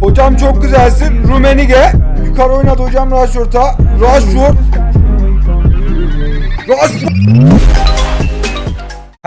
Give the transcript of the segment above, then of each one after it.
Hocam çok güzelsin. Rumenige. Yukarı oynadı hocam Rashford'a. Rashford. Rashford.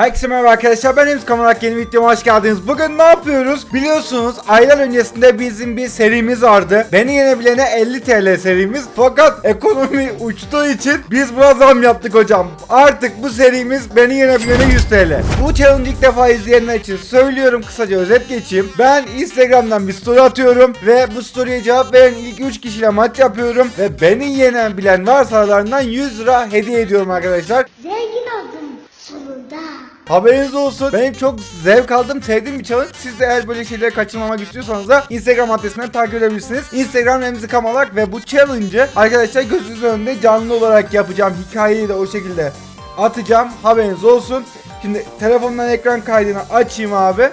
Herkese merhaba arkadaşlar ben Emz Kamarak yeni videoma hoş geldiniz. Bugün ne yapıyoruz? Biliyorsunuz aylar öncesinde bizim bir serimiz vardı. Beni yenebilene 50 TL serimiz. Fakat ekonomi uçtuğu için biz buna zam yaptık hocam. Artık bu serimiz beni yenebilene 100 TL. Bu challenge ilk defa izleyenler için söylüyorum kısaca özet geçeyim. Ben Instagram'dan bir story atıyorum ve bu story'e cevap veren ilk 3 kişiyle maç yapıyorum ve beni yenebilen varsa aralarından 100 lira hediye ediyorum arkadaşlar. Zengin oldum sonunda. Haberiniz olsun. Benim çok zevk aldım, sevdiğim bir challenge. Siz de eğer böyle şeyleri kaçırmamak istiyorsanız da Instagram adresinden takip edebilirsiniz. Instagram Remzi Kamalak ve bu challenge'ı arkadaşlar gözünüzün önünde canlı olarak yapacağım. Hikayeyi de o şekilde atacağım. Haberiniz olsun. Şimdi telefondan ekran kaydını açayım abi.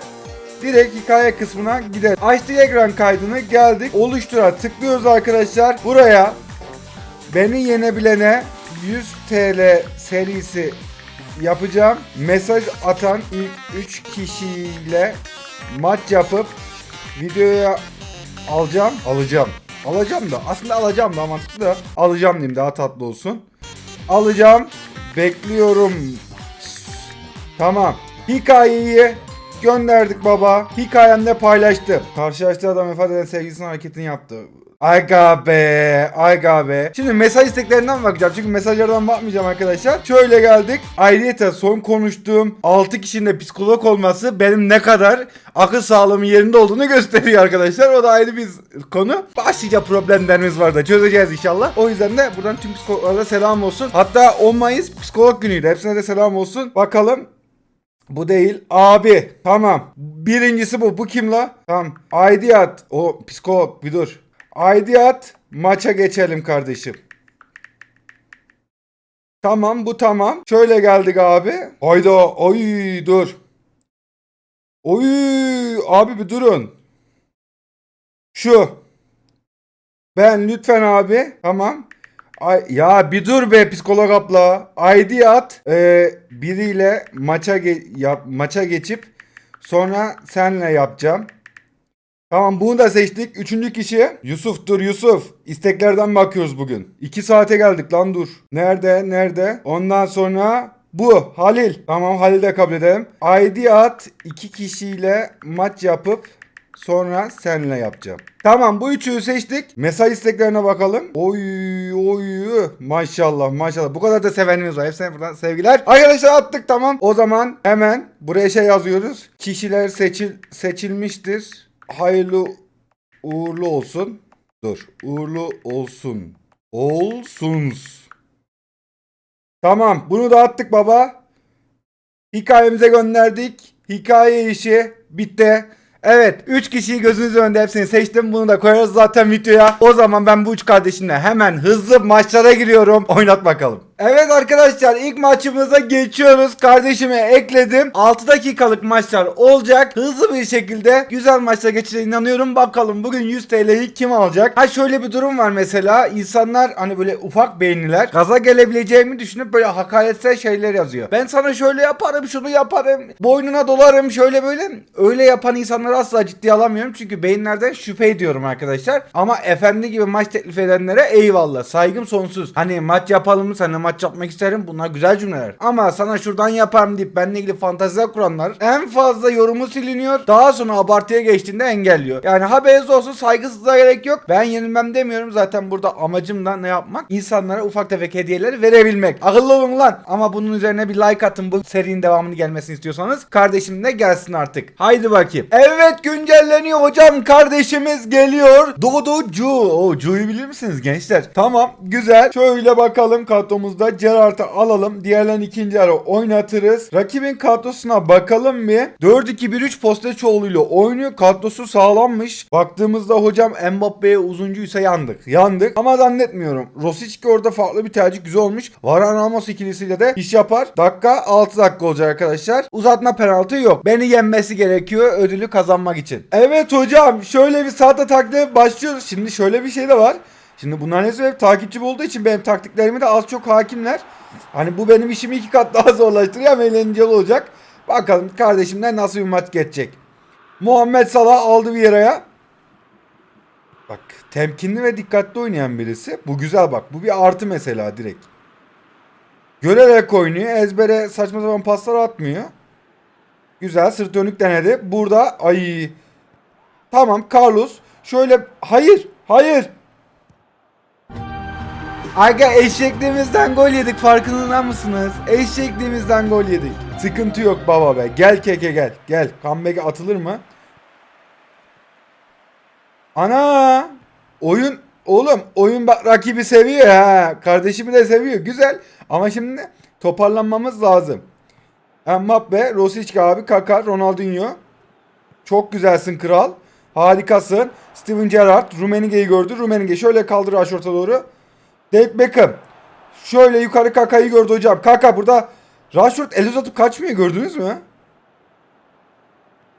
Direkt hikaye kısmına gidelim. Açtık ekran kaydını geldik. Oluştura tıklıyoruz arkadaşlar. Buraya beni yenebilene 100 TL serisi yapacağım. Mesaj atan ilk 3 kişiyle maç yapıp videoya alacağım. Alacağım. Alacağım da aslında alacağım da mantıklı da alacağım diyeyim daha tatlı olsun. Alacağım. Bekliyorum. Tamam. Hikayeyi gönderdik baba. Hikayemde paylaştım. Karşılaştığı adam vefat eden sevgilisinin hareketini yaptı. Aga be, aga be. Şimdi mesaj isteklerinden bakacağım. Çünkü mesajlardan bakmayacağım arkadaşlar. Şöyle geldik. Ayrıca son konuştuğum 6 kişinin de psikolog olması benim ne kadar akıl sağlığımın yerinde olduğunu gösteriyor arkadaşlar. O da ayrı bir konu. Başlıca problemlerimiz var da çözeceğiz inşallah. O yüzden de buradan tüm psikologlara selam olsun. Hatta 10 Mayıs psikolog günüydü. Hepsine de selam olsun. Bakalım bu değil. Abi. Tamam. Birincisi bu. Bu kim la? Tamam. Aidiyat. O psikolog. Bir dur. Aidiyat. Maça geçelim kardeşim. Tamam bu tamam. Şöyle geldik abi. Hayda. Oy dur. Oy abi bir durun. Şu. Ben lütfen abi. Tamam. Ay, ya bir dur be psikolog abla. ID at. Ee, biriyle maça ge- yap, maça geçip sonra senle yapacağım. Tamam bunu da seçtik. Üçüncü kişi Yusuf dur Yusuf. İsteklerden bakıyoruz bugün. İki saate geldik lan dur. Nerede nerede? Ondan sonra bu Halil. Tamam Halil de kabul edelim. ID at iki kişiyle maç yapıp Sonra senle yapacağım. Tamam bu üçünü seçtik. Mesaj isteklerine bakalım. Oy oy maşallah maşallah. Bu kadar da sevenimiz var. Hepsine buradan sevgiler. Arkadaşlar attık tamam. O zaman hemen buraya şey yazıyoruz. Kişiler seçil seçilmiştir. Hayırlı uğurlu olsun. Dur. Uğurlu olsun. Olsuns. Tamam bunu da attık baba. Hikayemize gönderdik. Hikaye işi bitti. Evet 3 kişiyi gözünüzün önünde hepsini seçtim. Bunu da koyarız zaten videoya. O zaman ben bu üç kardeşimle hemen hızlı maçlara giriyorum. Oynat bakalım. Evet arkadaşlar ilk maçımıza geçiyoruz. Kardeşime ekledim. 6 dakikalık maçlar olacak. Hızlı bir şekilde güzel maçlar geçeceğine inanıyorum. Bakalım bugün 100 TL'yi kim alacak? Ha şöyle bir durum var mesela. insanlar hani böyle ufak beyinliler gaza gelebileceğimi düşünüp böyle hakaretsel şeyler yazıyor. Ben sana şöyle yaparım şunu yaparım. Boynuna dolarım şöyle böyle. Öyle yapan insanları asla ciddiye alamıyorum. Çünkü beyinlerden şüphe ediyorum arkadaşlar. Ama efendi gibi maç teklif edenlere eyvallah. Saygım sonsuz. Hani maç yapalım mı? Seninle maç yapmak isterim. Bunlar güzel cümleler. Ama sana şuradan yaparım deyip benimle ilgili fanteziler kuranlar en fazla yorumu siliniyor. Daha sonra abartıya geçtiğinde engelliyor. Yani haberiniz olsun saygısızlığa gerek yok. Ben yenilmem demiyorum. Zaten burada amacım da ne yapmak? İnsanlara ufak tefek hediyeleri verebilmek. Akıllı olun lan. Ama bunun üzerine bir like atın bu serinin devamını gelmesini istiyorsanız. Kardeşim de gelsin artık. Haydi bakayım. Evet güncelleniyor hocam. Kardeşimiz geliyor. Dodo Cu. O Cu'yu bilir misiniz gençler? Tamam güzel. Şöyle bakalım kartomuzda Gerard'ı alalım. Diğerlerini ikinci ara oynatırız. Rakibin kadrosuna bakalım bir. 4-2-1-3 Postecoğlu ile oynuyor. Kadrosu sağlammış. Baktığımızda hocam Mbappe'ye uzuncuysa yandık. Yandık ama zannetmiyorum. Rosicki orada farklı bir tercih güzel olmuş. Varan Ramos ikilisiyle de iş yapar. Dakika 6 dakika olacak arkadaşlar. Uzatma penaltı yok. Beni yenmesi gerekiyor ödülü kazanmak için. Evet hocam şöyle bir sahte taktiğe başlıyoruz. Şimdi şöyle bir şey de var. Şimdi bunların hepsi hep takipçim olduğu için benim taktiklerimi de az çok hakimler. Hani bu benim işimi iki kat daha zorlaştırıyor ama eğlenceli olacak. Bakalım kardeşimden nasıl bir maç geçecek. Muhammed Salah aldı bir yere. Bak temkinli ve dikkatli oynayan birisi. Bu güzel bak. Bu bir artı mesela direkt. Görerek oynuyor. Ezbere saçma sapan paslar atmıyor. Güzel sırt dönük denedi. Burada ay Tamam Carlos. Şöyle hayır hayır. Aga eşekliğimizden gol yedik farkında mısınız? Eşekliğimizden gol yedik. Sıkıntı yok baba be. Gel keke gel. Gel. Comeback'e atılır mı? Ana! Oyun oğlum oyun bak rakibi seviyor ha. Kardeşimi de seviyor. Güzel. Ama şimdi toparlanmamız lazım. Mbappe, Rosic abi, Kaka, Ronaldinho. Çok güzelsin kral. Harikasın. Steven Gerrard Rummenigge'yi gördü. Rummenigge şöyle kaldır aşorta doğru. David Beckham. Şöyle yukarı Kaka'yı gördü hocam. Kaka burada Rashford el uzatıp kaçmıyor gördünüz mü?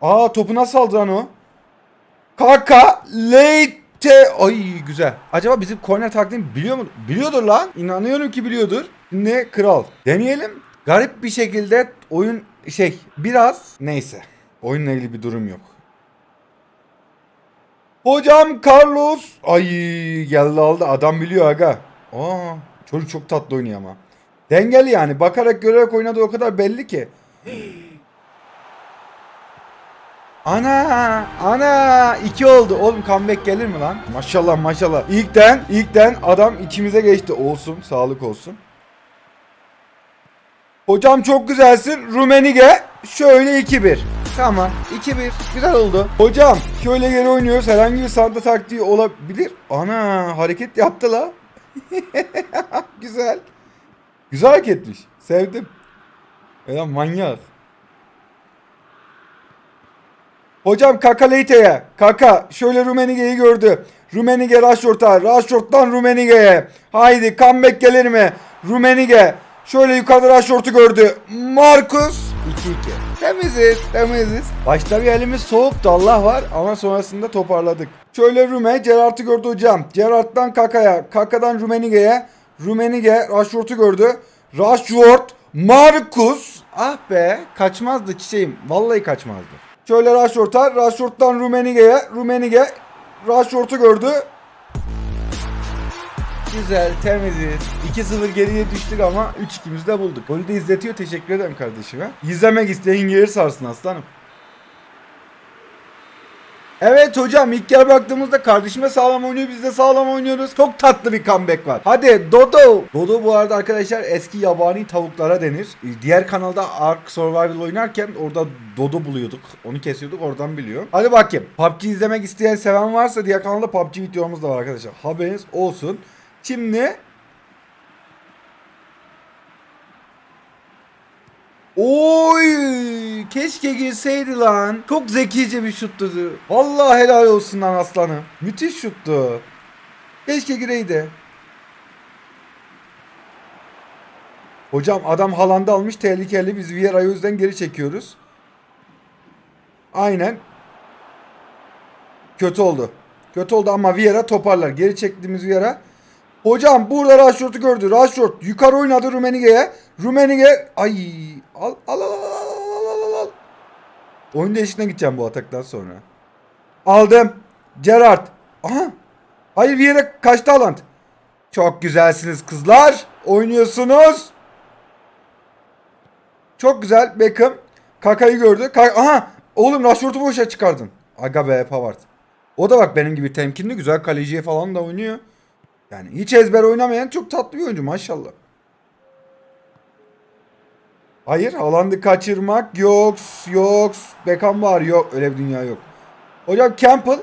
Aa topu nasıl aldı lan o? Kaka Leite. Ay güzel. Acaba bizim korner taktiğini biliyor mu? Biliyordur lan. İnanıyorum ki biliyordur. Ne kral. Deneyelim. Garip bir şekilde oyun şey biraz neyse. Oyunla ilgili bir durum yok. Hocam Carlos. Ay geldi aldı. Adam biliyor aga. Aa, çocuk çok tatlı oynuyor ama. Dengeli yani. Bakarak görerek oynadığı o kadar belli ki. Ana ana iki oldu. Oğlum comeback gelir mi lan? Maşallah maşallah. İlkten ilkten adam içimize geçti. Olsun sağlık olsun. Hocam çok güzelsin. Rumenige şöyle 2-1. Tamam 2-1 güzel oldu. Hocam şöyle geri oynuyoruz. Herhangi bir santa taktiği olabilir. Ana hareket yaptı la. güzel. Güzel hareketmiş. Sevdim. Ya manyak. Hocam Kaka Leite'ye. Kaka şöyle Rumenige'yi gördü. Rumenige Rashford'a. Rashford'dan Rumenige'ye. Haydi comeback gelir mi? Rumenige. Şöyle yukarıda Rashford'u gördü. Marcus. 2-2. Temiziz, temiziz. Başta bir elimiz soğuktu Allah var ama sonrasında toparladık. Şöyle Rume, Gerrard'ı gördü hocam. Gerrard'dan Kaka'ya, Kaka'dan Rumenige'ye. Rumenige Rashford'u gördü. Rashford, Marcus. Ah be, kaçmazdı çiçeğim. Vallahi kaçmazdı. Şöyle Rashford'a, Rashford'dan Rumenige'ye, Rumenige Rashford'u gördü. Güzel, temiziz. 2-0 geriye düştük ama 3-2'mizi de bulduk. Golü de izletiyor. Teşekkür ederim kardeşime. İzlemek isteyen gelir sarsın aslanım. Evet hocam ilk kere baktığımızda kardeşime sağlam oynuyor biz de sağlam oynuyoruz. Çok tatlı bir comeback var. Hadi Dodo. Dodo bu arada arkadaşlar eski yabani tavuklara denir. Diğer kanalda Ark Survival oynarken orada Dodo buluyorduk. Onu kesiyorduk oradan biliyor. Hadi bakayım. PUBG izlemek isteyen seven varsa diğer kanalda PUBG videomuz da var arkadaşlar. Haberiniz olsun. Şimdi Oy! Keşke girseydi lan. Çok zekice bir şuttu. Vallahi helal olsun lan aslanım. Müthiş şuttu. Keşke gireydi. Hocam adam Haaland'ı almış tehlikeli. Biz Vieira'yı o yüzden geri çekiyoruz. Aynen. Kötü oldu. Kötü oldu ama Vieira toparlar. Geri çektiğimiz Vieira. Hocam burada Rashford'u gördü. Rashford yukarı oynadı Rumenige'ye. Rumenige ay al al al al al al al. Oyun değişikliğine gideceğim bu ataktan sonra. Aldım. Gerard. Aha. Hayır bir yere kaçtı Haaland. Çok güzelsiniz kızlar. Oynuyorsunuz. Çok güzel Beckham. Kaka'yı gördü. Kaka, aha. Oğlum Rashford'u boşa çıkardın. Aga be Pavard. O da bak benim gibi temkinli güzel kaleciye falan da oynuyor. Yani hiç ezber oynamayan çok tatlı bir oyuncu maşallah. Hayır Haaland'ı kaçırmak yok yok. Beckham var yok öyle bir dünya yok. Hocam Campbell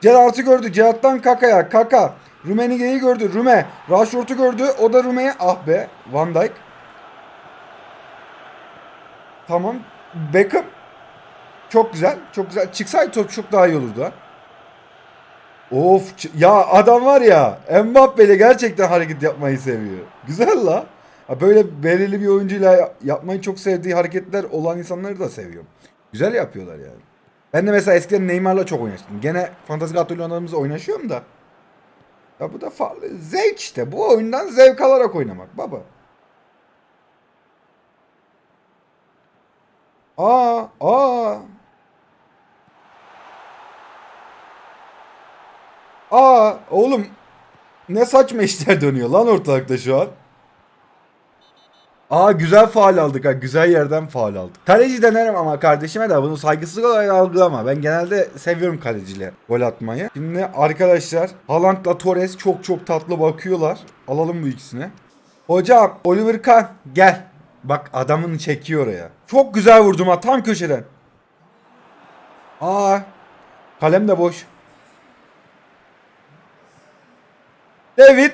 Gerrard'ı gördü. Gerrard'dan Kaka'ya. Kaka. Rumenige'yi gördü. Rume. Rashford'u gördü. O da Rume'ye. Ah be. Van Dijk. Tamam. Beckham. Çok güzel. Çok güzel. Çıksaydı top çok daha iyi olurdu ha. Of ya adam var ya Mbappe de gerçekten hareket yapmayı seviyor. Güzel la. Böyle belirli bir oyuncuyla yapmayı çok sevdiği hareketler olan insanları da seviyorum. Güzel yapıyorlar yani. Ben de mesela eskiden Neymar'la çok oynaştım. Gene Fantasy Gattoli oynadığımızda oynaşıyorum da. Ya bu da farklı. Zevk işte. Bu oyundan zevk alarak oynamak baba. Aa, aa. Aa oğlum ne saçma işler dönüyor lan ortalıkta şu an. Aa güzel faal aldık ha. Güzel yerden faal aldık. Kaleci denerim ama kardeşime de bunu saygısızlık olarak algılama. Ben genelde seviyorum kaleciyle gol atmayı. Şimdi arkadaşlar Haaland'la Torres çok çok tatlı bakıyorlar. Alalım bu ikisini. Hocam Oliver Kahn gel. Bak adamını çekiyor oraya. Çok güzel vurdum ha tam köşeden. Aa kalem de boş. David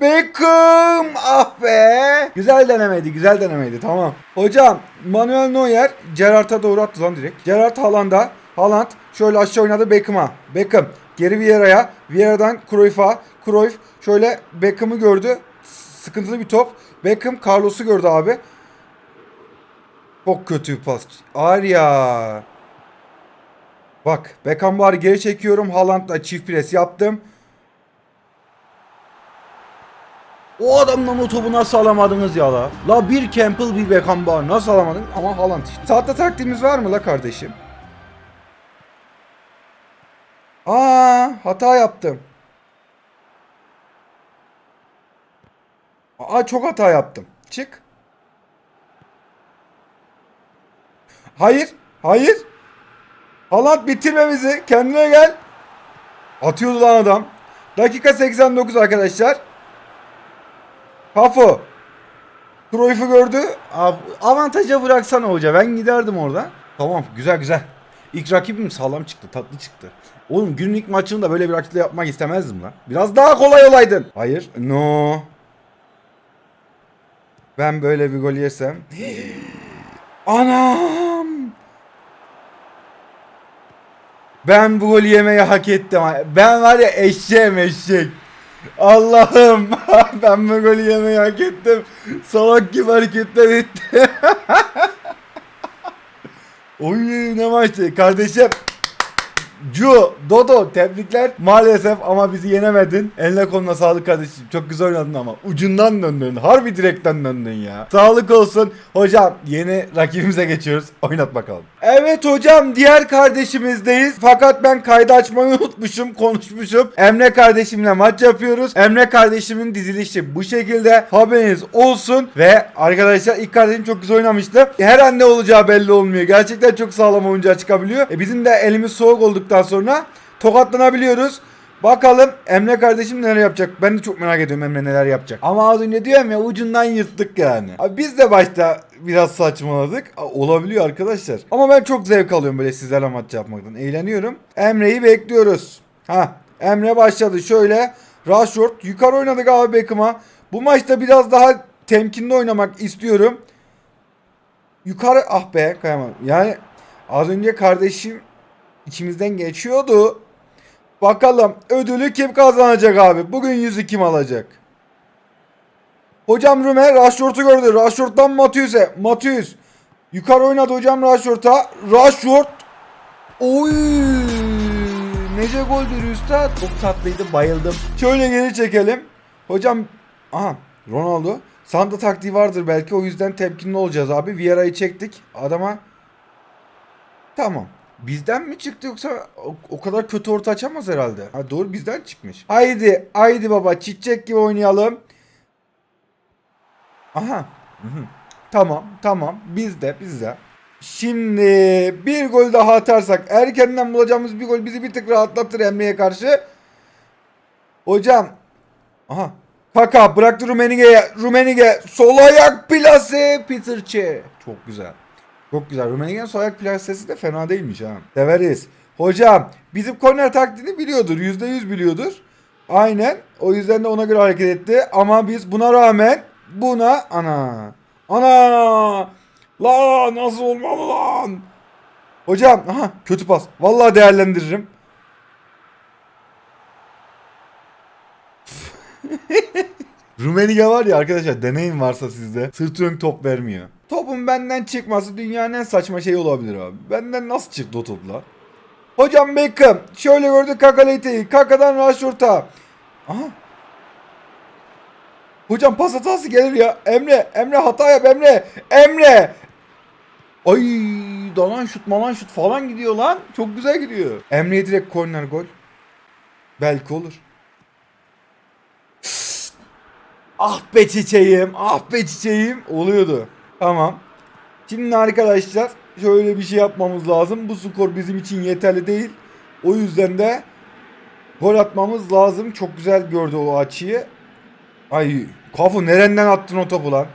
Beckham ah be. Güzel denemeydi güzel denemeydi tamam. Hocam Manuel Neuer Gerrard'a doğru attı lan direkt. Gerrard Haaland'a. Haaland şöyle aşağı oynadı Beckham'a. Beckham geri Vieira'ya. Vieira'dan Cruyff'a. Cruyff şöyle Beckham'ı gördü. Sıkıntılı bir top. Beckham Carlos'u gördü abi. Çok kötü bir pas. Ağır ya. Bak Beckham var geri çekiyorum. Haaland'la çift pres yaptım. O adamdan o topu nasıl alamadınız ya la? La bir Campbell bir Beckham var. Nasıl alamadın? Ama Haaland işte. Saatte taktiğimiz var mı la kardeşim? Aa hata yaptım. Aa çok hata yaptım. Çık. Hayır. Hayır. Haaland bitirme bizi. Kendine gel. Atıyordu lan adam. Dakika 89 arkadaşlar. Kafo. Cruyff'u gördü. Avantaja bıraksana hoca. Ben giderdim orada. Tamam güzel güzel. İlk rakibim sağlam çıktı. Tatlı çıktı. Oğlum günün ilk maçını da böyle bir rakiple yapmak istemezdim lan. Biraz daha kolay olaydın. Hayır. No. Ben böyle bir gol yesem. Anam. Ben bu golü yemeyi hak ettim. Ben var ya eşeğim eşek. Allah'ım ben bu golü yemeyi hak ettim. Salak gibi hareketler etti. Oy ne maçtı kardeşim. Cu, Dodo tebrikler. Maalesef ama bizi yenemedin. Eline koluna sağlık kardeşim. Çok güzel oynadın ama. Ucundan döndün. Harbi direkten döndün ya. Sağlık olsun. Hocam yeni rakibimize geçiyoruz. Oynat bakalım. Evet hocam diğer kardeşimizdeyiz. Fakat ben kaydı açmayı unutmuşum. Konuşmuşum. Emre kardeşimle maç yapıyoruz. Emre kardeşimin dizilişi bu şekilde. Haberiniz olsun. Ve arkadaşlar ilk kardeşim çok güzel oynamıştı. Her an ne olacağı belli olmuyor. Gerçekten çok sağlam oyuncuya çıkabiliyor. E bizim de elimiz soğuk olduktan sonra tokatlanabiliyoruz. Bakalım Emre kardeşim neler yapacak. Ben de çok merak ediyorum Emre neler yapacak. Ama az önce diyorum ya ucundan yırttık yani. Abi biz de başta biraz saçmaladık. Olabiliyor arkadaşlar. Ama ben çok zevk alıyorum böyle sizlerle maç yapmaktan. Eğleniyorum. Emre'yi bekliyoruz. Ha Emre başladı. Şöyle Rashford yukarı oynadık abi Beckham'a. Bu maçta biraz daha temkinli oynamak istiyorum. Yukarı ah be kayamam. Yani az önce kardeşim içimizden geçiyordu. Bakalım ödülü kim kazanacak abi? Bugün yüzü kim alacak? Hocam Rüme Rashford'u gördü. Rashford'dan Matthews'e. Matthews. Yukarı oynadı hocam Rashford'a. Rashford. Oy! Nece goldür üstad. Çok tatlıydı bayıldım. Şöyle geri çekelim. Hocam aha Ronaldo. Santa taktiği vardır belki o yüzden temkinli olacağız abi. Vieira'yı çektik. Adama Tamam. Bizden mi çıktı yoksa o, o kadar kötü orta açamaz herhalde. Ha doğru bizden çıkmış. Haydi, haydi baba çiçek gibi oynayalım. Aha. Tamam, tamam. Bizde, bizde. Şimdi bir gol daha atarsak erkenden bulacağımız bir gol bizi bir tık rahatlatır Emre'ye karşı. Hocam. Aha. Kaka bıraktı Rumenige'ye. Rumenige sol ayak plase Peter Çe. Çok güzel. Çok güzel. Rumenige'nin sol ayak plasesi de fena değilmiş ha. Severiz. Hocam bizim korner taktiğini biliyordur. %100 biliyordur. Aynen. O yüzden de ona göre hareket etti. Ama biz buna rağmen buna ana. Ana. La nasıl olmalı lan? Hocam aha kötü pas. Vallahi değerlendiririm. Rumenige var ya arkadaşlar deneyim varsa sizde sırt top vermiyor. Topun benden çıkması dünyanın en saçma şeyi olabilir abi. Benden nasıl çıktı o topla? Hocam Beckham şöyle gördü Kaka Leite'yi. Kaka'dan Rashford'a. Aha. Hocam pas hatası gelir ya. Emre, Emre hata yap Emre. Emre. Ay dalan şut malan şut falan gidiyor lan. Çok güzel gidiyor. Emre'ye direkt korner gol. Belki olur. Ah be çiçeğim, ah be çiçeğim oluyordu. Tamam. Şimdi arkadaşlar şöyle bir şey yapmamız lazım. Bu skor bizim için yeterli değil. O yüzden de gol atmamız lazım. Çok güzel gördü o açıyı. Ay kafu nereden attın o topu lan?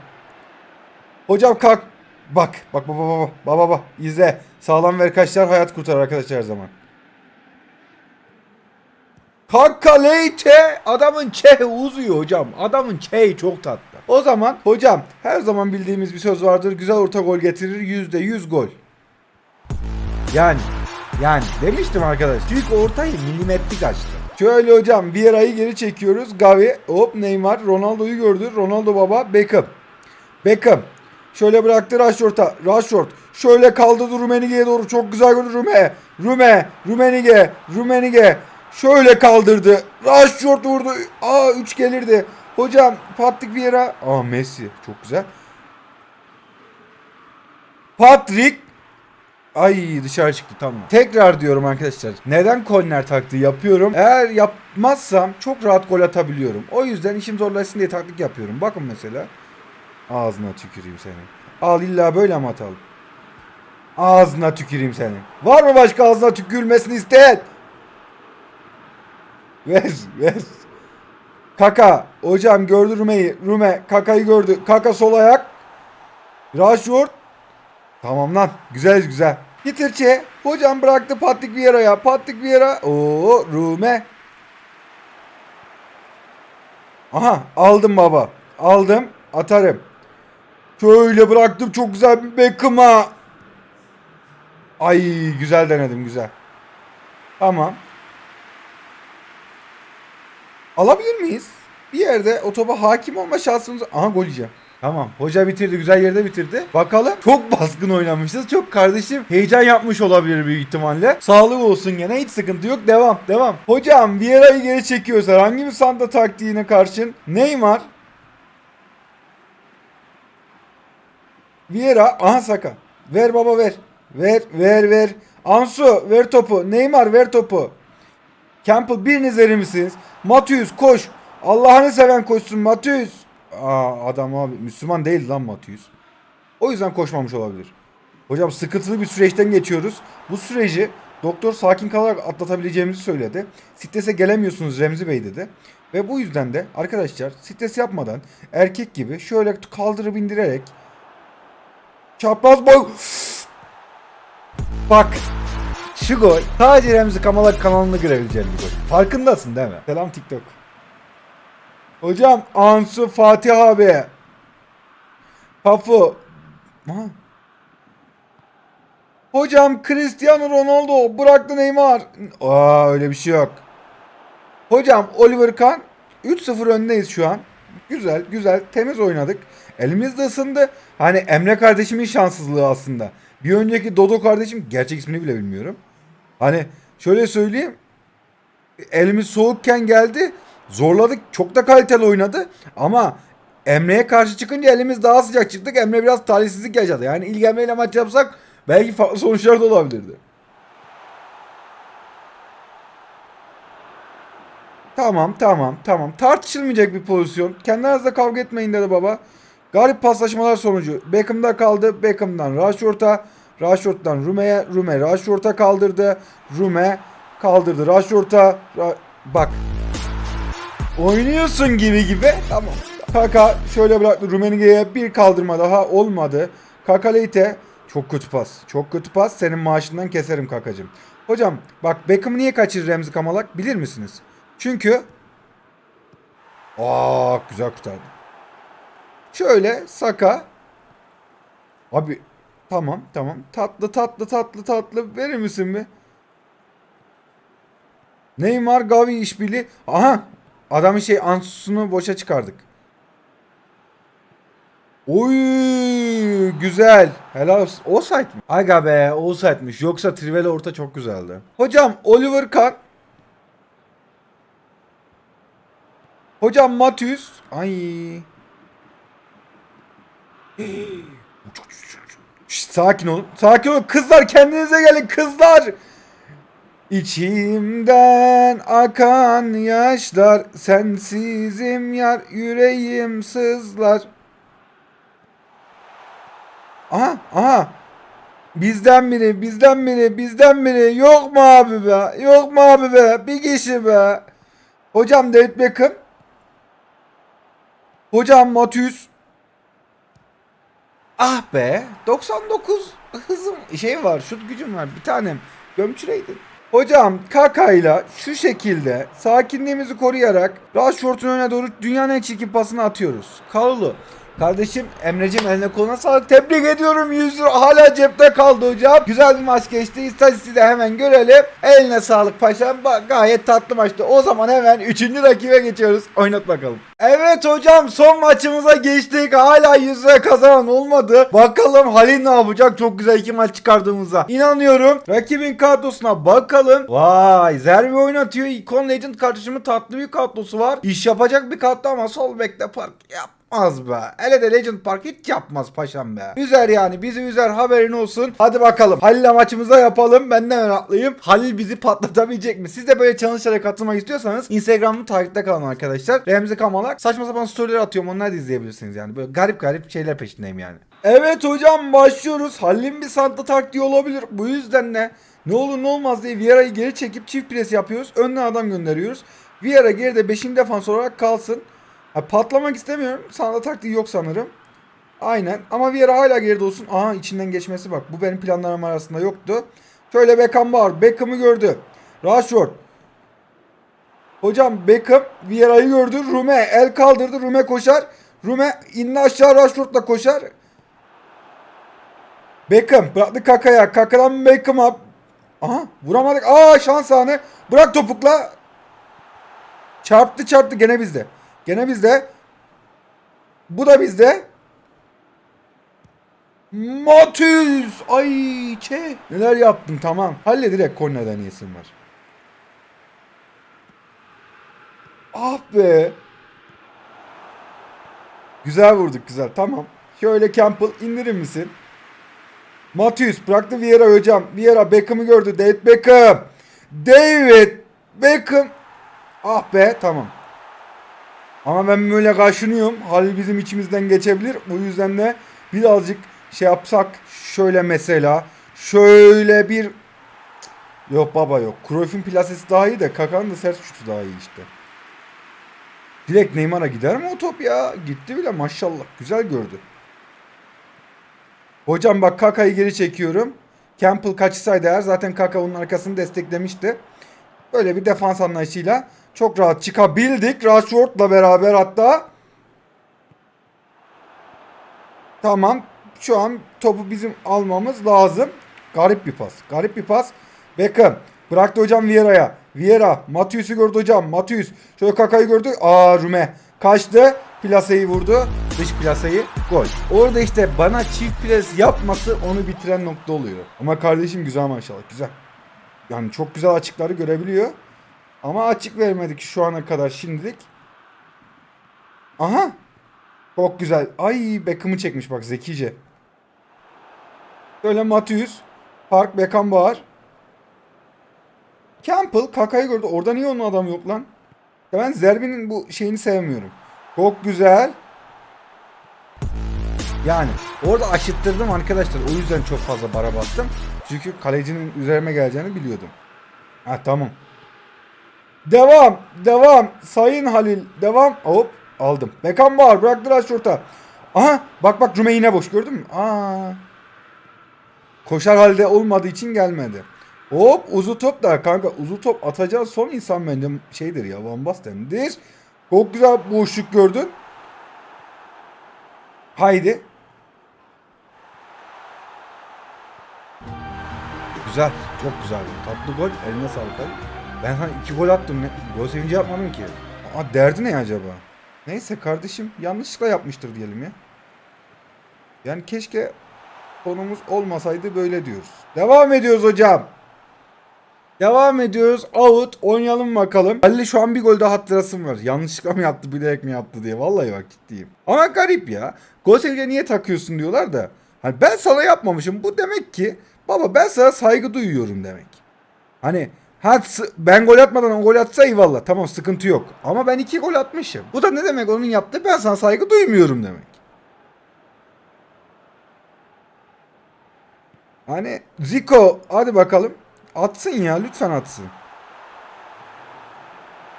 Hocam kalk. Bak bak bak bak bak bak bak izle. Sağlam ver kaçlar hayat kurtarır arkadaşlar her zaman. Kanka Leyte adamın çehi uzuyor hocam. Adamın çehi çok tatlı. O zaman hocam her zaman bildiğimiz bir söz vardır. Güzel orta gol getirir yüzde yüz gol. Yani yani demiştim arkadaş. Çünkü ortayı milimetrik açtı. Şöyle hocam Vieira'yı geri çekiyoruz. Gavi hop Neymar Ronaldo'yu gördü. Ronaldo baba Beckham. Beckham. Şöyle bıraktı Rashford'a. Rashford. Şöyle kaldırdı Rumenige'ye doğru. Çok güzel gördü Rume. Rume. Rumenige. Rumenige. Şöyle kaldırdı. Rashford vurdu. Aa 3 gelirdi. Hocam Patrick Vieira. Aa Messi. Çok güzel. Patrick Ay dışarı çıktı tamam. Tekrar diyorum arkadaşlar. Neden korner taktiği yapıyorum? Eğer yapmazsam çok rahat gol atabiliyorum. O yüzden işim zorlaşsın diye taktik yapıyorum. Bakın mesela. Ağzına tüküreyim seni. Al illa böyle mi atalım? Ağzına tüküreyim seni. Var mı başka ağzına tükürülmesini isteyen? Ver ver. Kaka. Hocam gördü Rume'yi. Rume Kaka'yı gördü. Kaka sol ayak. Rashford. Tamam lan. Güzel güzel. Bitirçe. Hocam bıraktı Patrick Vieira'ya. Patrick Vieira. Oo Rume. Aha aldım baba. Aldım. Atarım. Şöyle bıraktım çok güzel bir Beckham'a. Ay güzel denedim güzel. Tamam. Alabilir miyiz? Bir yerde o topa hakim olma şansımız... Aha gol yiyeceğim. Tamam. Hoca bitirdi. Güzel yerde bitirdi. Bakalım. Çok baskın oynamışız. Çok kardeşim heyecan yapmış olabilir büyük ihtimalle. Sağlık olsun gene. Hiç sıkıntı yok. Devam. Devam. Hocam Vieira'yı geri çekiyoruz. Herhangi bir santa taktiğine karşın. Neymar. Vieira. Aha Saka. Ver baba ver. Ver ver ver. Ansu ver topu. Neymar ver topu. Campbell biriniz verir misiniz? Matius koş. Allah'ını seven koşsun Matius. Aa adam abi Müslüman değil lan Matius. O yüzden koşmamış olabilir. Hocam sıkıntılı bir süreçten geçiyoruz. Bu süreci doktor sakin kalarak atlatabileceğimizi söyledi. Strese gelemiyorsunuz Remzi Bey dedi. Ve bu yüzden de arkadaşlar stres yapmadan erkek gibi şöyle kaldırıp indirerek çapraz boy Bak şu gol sadece Remzi Kamalak kanalını görebileceğim bir gol. Farkındasın değil mi? Selam TikTok. Hocam Ansu Fatih abi. Pafu. Ha. Hocam Cristiano Ronaldo bıraktı Neymar. Aa öyle bir şey yok. Hocam Oliver Kahn 3-0 öndeyiz şu an. Güzel güzel temiz oynadık. Elimiz de ısındı. Hani Emre kardeşimin şanssızlığı aslında. Bir önceki Dodo kardeşim gerçek ismini bile bilmiyorum. Hani şöyle söyleyeyim. Elimiz soğukken geldi. Zorladık. Çok da kaliteli oynadı. Ama Emre'ye karşı çıkınca elimiz daha sıcak çıktık. Emre biraz talihsizlik yaşadı. Yani ilk Emre ile maç yapsak belki farklı sonuçlar da olabilirdi. Tamam tamam tamam. Tartışılmayacak bir pozisyon. Kendi aranızda kavga etmeyin dedi baba. Garip paslaşmalar sonucu. Beckham'da kaldı. Beckham'dan Rashford'a. Rashford'dan Rume'ye. Rume Rashford'a kaldırdı. Rume kaldırdı. Rashford'a. Ra- Bak. Oynuyorsun gibi gibi. Tamam. Kaka şöyle bıraktı. Rumenige'ye bir kaldırma daha olmadı. Kaka Leite. Çok kötü pas. Çok kötü pas. Senin maaşından keserim kakacım. Hocam bak Beckham niye kaçırır Remzi Kamalak bilir misiniz? Çünkü Aa güzel kurtardı. Şöyle Saka. Abi tamam tamam. Tatlı tatlı tatlı tatlı verir misin bir? Neymar Gavi işbirliği. Aha adamın şey Ansus'unu boşa çıkardık. Oy güzel. Helal olsun. Offside mi? Aga be offside'miş. Yoksa Trivela orta çok güzeldi. Hocam Oliver Kahn. Hocam Matius. Ay. Şşt, sakin olun. Sakin olun. Kızlar kendinize gelin kızlar. İçimden akan yaşlar sensizim yar yüreğim sızlar. Aha aha. Bizden biri, bizden biri, bizden biri. Yok mu abi be? Yok mu abi be? Bir kişi be. Hocam David Beckham. Hocam Matius. Ah be. 99 hızım şey var, şut gücüm var. Bir tanem. Gömçüreydin. Hocam Kaka'yla şu şekilde sakinliğimizi koruyarak Rashford'un önüne doğru dünyanın en çirkin pasını atıyoruz. Kalulu. Kardeşim Emre'cim eline koluna sağlık. Tebrik ediyorum 100 lira hala cepte kaldı hocam. Güzel bir maç geçti. İstatistiği de hemen görelim. Eline sağlık paşam. Bak gayet tatlı maçtı. O zaman hemen 3. rakibe geçiyoruz. Oynat bakalım. Evet hocam son maçımıza geçtik. Hala 100 lira kazanan olmadı. Bakalım Halil ne yapacak? Çok güzel iki maç çıkardığımıza. İnanıyorum. Rakibin kadrosuna bakalım. Vay Zerbi oynatıyor. Icon Legend kardeşimin tatlı bir kadrosu var. İş yapacak bir kadro ama sol bekte park yap. Az be. Hele de Legend Park hiç yapmaz paşam be. Üzer yani bizi üzer haberin olsun. Hadi bakalım. Halil'le maçımıza yapalım. Ben de meraklıyım. Halil bizi patlatabilecek mi? Siz de böyle challenge'lara katılmak istiyorsanız Instagram'ı takipte kalın arkadaşlar. Remzi Kamalak. Saçma sapan storyler atıyorum. Onları da izleyebilirsiniz yani. Böyle garip garip şeyler peşindeyim yani. Evet hocam başlıyoruz. Halil'in bir santa taktiği olabilir. Bu yüzden ne? Ne olur ne olmaz diye Vieira'yı geri çekip çift pres yapıyoruz. Önden adam gönderiyoruz. Vieira geride 5. defans olarak kalsın. Ha, patlamak istemiyorum. Santa taktiği yok sanırım. Aynen. Ama Vieira hala geride olsun. Aha içinden geçmesi bak. Bu benim planlarım arasında yoktu. Şöyle Beckham var. Beckham'ı gördü. Rashford. Hocam Beckham Vieira'yı gördü. Rume el kaldırdı. Rume koşar. Rume indi aşağı Rashford'la koşar. Beckham bıraktı Kaka'ya. Kaka'dan Beckham'a. Aha vuramadık. Aa şans anı. Bırak topukla. Çarptı çarptı gene bizde. Gene bizde. Bu da bizde. Matüz. Ay çe. Neler yaptın tamam. Halle direkt kornerden yesin var. Ah be. Güzel vurduk güzel tamam. Şöyle Campbell indirir misin? Matius bıraktı Vieira hocam. Vieira Beckham'ı gördü. David Beckham. David Beckham. Ah be tamam. Ama ben böyle kaşınıyorum. Halil bizim içimizden geçebilir. Bu yüzden de birazcık şey yapsak şöyle mesela şöyle bir yok baba yok. Cruyff'un plasesi daha iyi de Kaka'nın da sert şutu daha iyi işte. Direkt Neymar'a gider mi o top ya? Gitti bile maşallah. Güzel gördü. Hocam bak Kaka'yı geri çekiyorum. Campbell kaçsaydı eğer zaten Kaka onun arkasını desteklemişti. Böyle bir defans anlayışıyla çok rahat çıkabildik. Rashford'la beraber hatta. Tamam. Şu an topu bizim almamız lazım. Garip bir pas. Garip bir pas. Beckham. Bıraktı hocam Vieira'ya. Vieira. Matius'u gördü hocam. Matius. Şöyle Kaka'yı gördü. Aa Rume. Kaçtı. Plaseyi vurdu. Dış plaseyi. Gol. Orada işte bana çift pres yapması onu bitiren nokta oluyor. Ama kardeşim güzel maşallah. Güzel. Yani çok güzel açıkları görebiliyor. Ama açık vermedik şu ana kadar şimdilik. Aha. Çok güzel. Ay Beckham'ı çekmiş bak zekice. Böyle Matius. Park Beckenbauer. Campbell Kaka'yı gördü. Orada niye onun adam yok lan? Ya ben Zerbi'nin bu şeyini sevmiyorum. Çok güzel. Yani orada aşıttırdım arkadaşlar. O yüzden çok fazla bara bastım. Çünkü kalecinin üzerime geleceğini biliyordum. Ha tamam. Devam. Devam. Sayın Halil. Devam. Hop. Aldım. Beckenbauer bıraktı Rashford'a. Aha. Bak bak Rume yine boş gördün mü? Aa. Koşar halde olmadığı için gelmedi. Hop uzu top da kanka uzu top atacağı son insan bence şeydir ya Van Basten'dir. Çok güzel boşluk gördün. Haydi. Güzel. Çok güzel. Tatlı gol. Eline sağlık. Ben hani iki gol attım. Ne? Gol sevinci yapmadım ki. Aa, derdi ne acaba? Neyse kardeşim yanlışlıkla yapmıştır diyelim ya. Yani keşke konumuz olmasaydı böyle diyoruz. Devam ediyoruz hocam. Devam ediyoruz. Out. Oynayalım bakalım. Halil şu an bir gol daha attırasım var. Yanlışlıkla mı yaptı bilerek mi yaptı diye. Vallahi bak ciddiyim. Ama garip ya. Gol sevince niye takıyorsun diyorlar da. Hani ben sana yapmamışım. Bu demek ki baba ben sana saygı duyuyorum demek. Hani Ha ben gol atmadan o gol atsa eyvallah. Tamam sıkıntı yok. Ama ben iki gol atmışım. Bu da ne demek onun yaptığı ben sana saygı duymuyorum demek. Hani Zico hadi bakalım. Atsın ya lütfen atsın.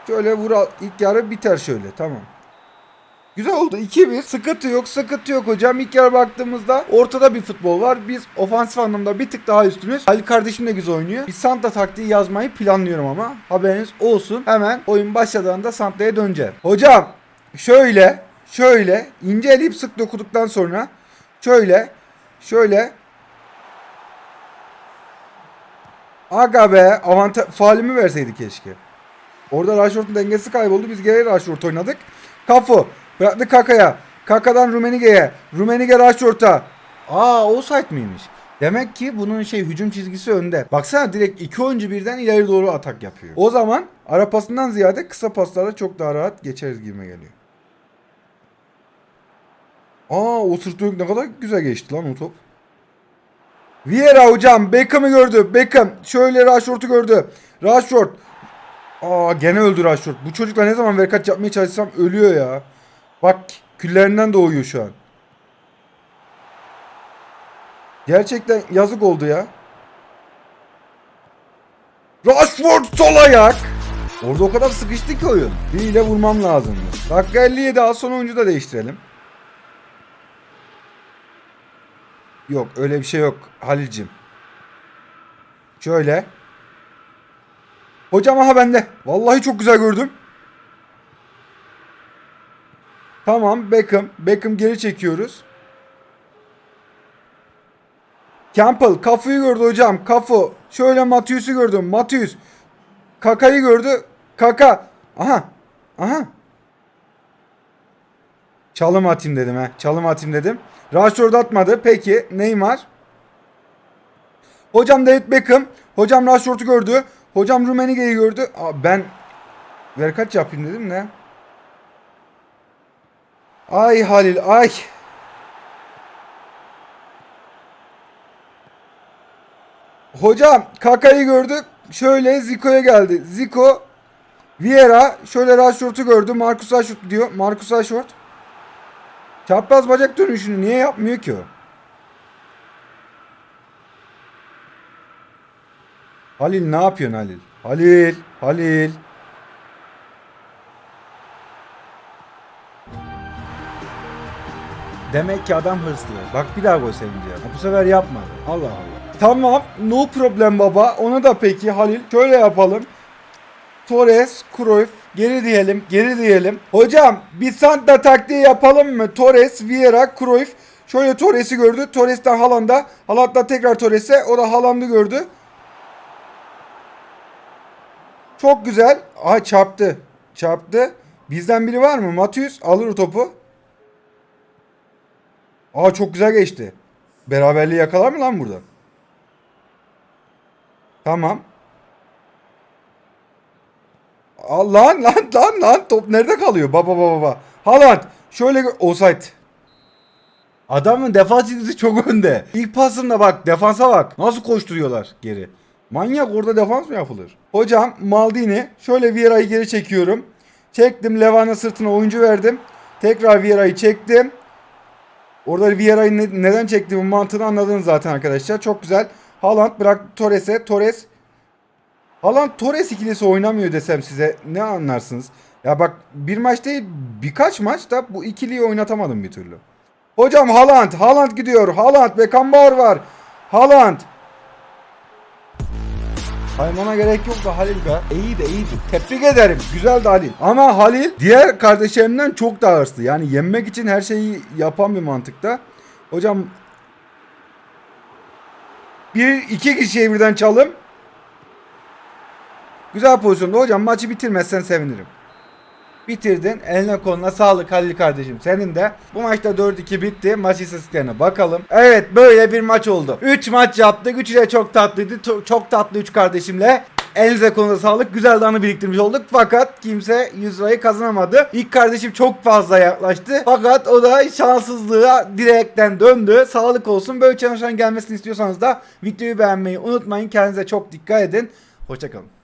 Şöyle vur ilk yarı biter şöyle tamam. Güzel oldu 2-1. Sıkıntı yok sıkıntı yok hocam. İlk yarı baktığımızda ortada bir futbol var. Biz ofansif anlamda bir tık daha üstünüz. Ali kardeşim de güzel oynuyor. Bir Santa taktiği yazmayı planlıyorum ama. Haberiniz olsun. Hemen oyun başladığında Santa'ya döneceğim. Hocam şöyle şöyle ince eleyip sık dokuduktan sonra şöyle şöyle Aga be avanta faalimi verseydi keşke. Orada Rashford'un dengesi kayboldu. Biz geri Rashford oynadık. Kafu bıraktı Kaka'ya. Kaka'dan Rumenige'ye. Rumenige Rashford'a. Aa offside miymiş? Demek ki bunun şey hücum çizgisi önde. Baksana direkt iki oyuncu birden ileri doğru atak yapıyor. O zaman ara pasından ziyade kısa paslarla çok daha rahat geçeriz gibime geliyor. Aa o sırt dönük ne kadar güzel geçti lan o top. Vieira hocam Beckham'ı gördü. Beckham şöyle Rashford'u gördü. Rashford. Aa gene öldü Rashford. Bu çocukla ne zaman verkaç yapmaya çalışsam ölüyor ya. Bak küllerinden doğuyor şu an. Gerçekten yazık oldu ya. Rashford sol ayak. Orada o kadar sıkıştı ki oyun. Biriyle vurmam lazımdı. Dakika 57 az son oyuncu da değiştirelim. Yok öyle bir şey yok Halil'cim. Şöyle. Hocam aha bende. Vallahi çok güzel gördüm. Tamam Beckham. Beckham geri çekiyoruz. Campbell Kafu'yu gördü hocam. Kafu. Şöyle Matius'u gördüm. Matius. Kaka'yı gördü. Kaka. Aha. Aha. Çalım atayım dedim he. Çalım atayım dedim. Rashford atmadı. Peki Neymar. Hocam David Beckham. Hocam Rashford'u gördü. Hocam Rumenige'yi gördü. Aa, ben ver kaç yapayım dedim ne? Ay Halil ay. Hocam Kaka'yı gördü. Şöyle Zico'ya geldi. Zico Vieira şöyle Rashford'u gördü. Marcus Rashford diyor. Marcus Rashford. Çapraz bacak dönüşünü niye yapmıyor ki o? Halil ne yapıyorsun Halil? Halil, Halil. Demek ki adam hırslı. Bak bir daha gol sevinci ya. Bu sefer yapmadı. Allah Allah. Tamam. No problem baba. Ona da peki Halil. Şöyle yapalım. Torres, Cruyff. Geri diyelim, geri diyelim. Hocam bir Santa taktiği yapalım mı? Torres, Vieira, Cruyff. Şöyle Torres'i gördü. Torres'ten Haaland'a. Haaland'dan tekrar Torres'e. O da Haaland'ı gördü. Çok güzel. Aha çarptı. Çarptı. Bizden biri var mı? Matius alır o topu. Aa çok güzel geçti. Beraberliği yakalar mı lan burada? Tamam. Aa, lan lan lan lan top nerede kalıyor? Baba baba baba. Haaland şöyle offside. Adamın defans çizgisi çok önde. İlk pasında bak defansa bak. Nasıl koşturuyorlar geri. Manyak orada defans mı yapılır? Hocam Maldini şöyle Vieira'yı geri çekiyorum. Çektim Levana sırtına oyuncu verdim. Tekrar Vieira'yı çektim. Orada Vieira'yı ne- neden çektiğimin mantığını anladınız zaten arkadaşlar. Çok güzel. Haaland bırak Torres'e. Torres Haaland Torres ikilisi oynamıyor desem size ne anlarsınız? Ya bak bir maç değil birkaç maçta bu ikiliyi oynatamadım bir türlü. Hocam Haaland, Haaland gidiyor. Haaland, Beckenbauer var. Haaland. Saymana gerek yok da Halil be. İyiydi iyiydi. Tebrik ederim. Güzel de Halil. Ama Halil diğer kardeşlerimden çok daha hırslı. Yani yenmek için her şeyi yapan bir mantıkta. Hocam bir iki kişiye birden çalım. Güzel pozisyonda hocam maçı bitirmezsen sevinirim. Bitirdin. Eline koluna sağlık Halil kardeşim. Senin de. Bu maçta 4-2 bitti. Maç istatistiklerine bakalım. Evet böyle bir maç oldu. 3 maç yaptık. Üçü de çok tatlıydı. To- Çok tatlı 3 kardeşimle. Elinize konuda sağlık. Güzel de anı biriktirmiş olduk. Fakat kimse 100 lirayı kazanamadı. İlk kardeşim çok fazla yaklaştı. Fakat o da şanssızlığa direkten döndü. Sağlık olsun. Böyle challenge'ların gelmesini istiyorsanız da videoyu beğenmeyi unutmayın. Kendinize çok dikkat edin. Hoşçakalın.